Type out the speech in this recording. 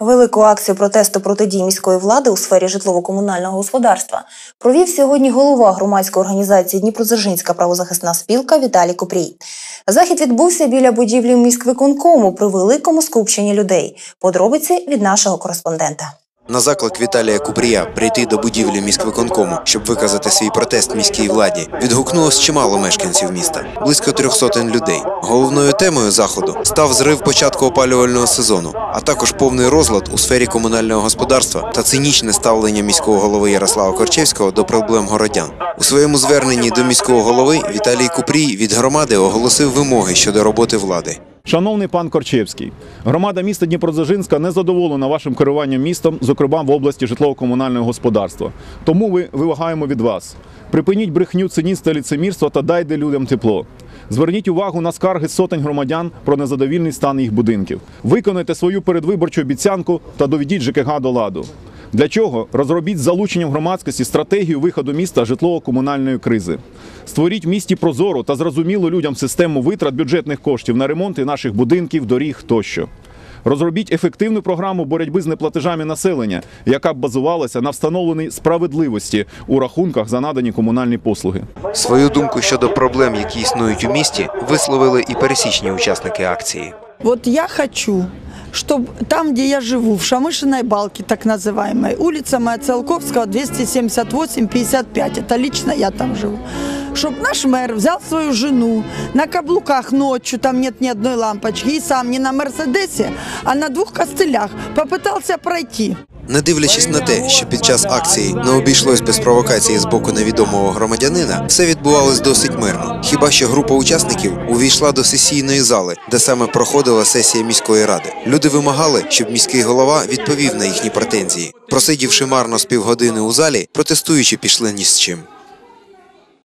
Велику акцію протесту проти дій міської влади у сфері житлово-комунального господарства провів сьогодні голова громадської організації Дніпродзержинська правозахисна спілка Віталій Купрій. Захід відбувся біля будівлі міськвиконкому при великому скупченні людей. Подробиці від нашого кореспондента. На заклик Віталія Купрія прийти до будівлі міськвиконкому, щоб виказати свій протест міській владі, відгукнулось чимало мешканців міста близько трьох сотень людей. Головною темою заходу став зрив початку опалювального сезону, а також повний розлад у сфері комунального господарства та цинічне ставлення міського голови Ярослава Корчевського до проблем городян. У своєму зверненні до міського голови Віталій Купрій від громади оголосив вимоги щодо роботи влади. Шановний пан Корчевський, громада міста Дніпродзержинська не задоволена вашим керуванням містом, зокрема в області житлово-комунального господарства. Тому ми вимагаємо від вас. Припиніть брехню, цинізм та ліцемірство та дайте людям тепло. Зверніть увагу на скарги сотень громадян про незадовільний стан їх будинків. Виконайте свою передвиборчу обіцянку та доведіть ЖКГ до ладу. Для чого розробіть з залученням громадськості стратегію виходу міста з житлово-комунальної кризи. Створіть в місті прозору та зрозумілу людям систему витрат бюджетних коштів на ремонти наших будинків, доріг тощо. Розробіть ефективну програму боротьби з неплатежами населення, яка б базувалася на встановленій справедливості у рахунках за надані комунальні послуги. Свою думку щодо проблем, які існують у місті, висловили і пересічні учасники акції. Вот я хочу, чтобы там, где я живу, в Шамышиной балке, так называемой, улица моя Циолковского, 278-55, это лично я там живу, чтобы наш мэр взял свою жену на каблуках ночью, там нет ни одной лампочки, и сам не на Мерседесе, а на двух костылях попытался пройти. Не дивлячись на те, що під час акції не обійшлось без провокації з боку невідомого громадянина, все відбувалось досить мирно. Хіба що група учасників увійшла до сесійної зали, де саме проходила сесія міської ради. Люди вимагали, щоб міський голова відповів на їхні претензії. Просидівши марно з півгодини у залі, протестуючи пішли ні з чим.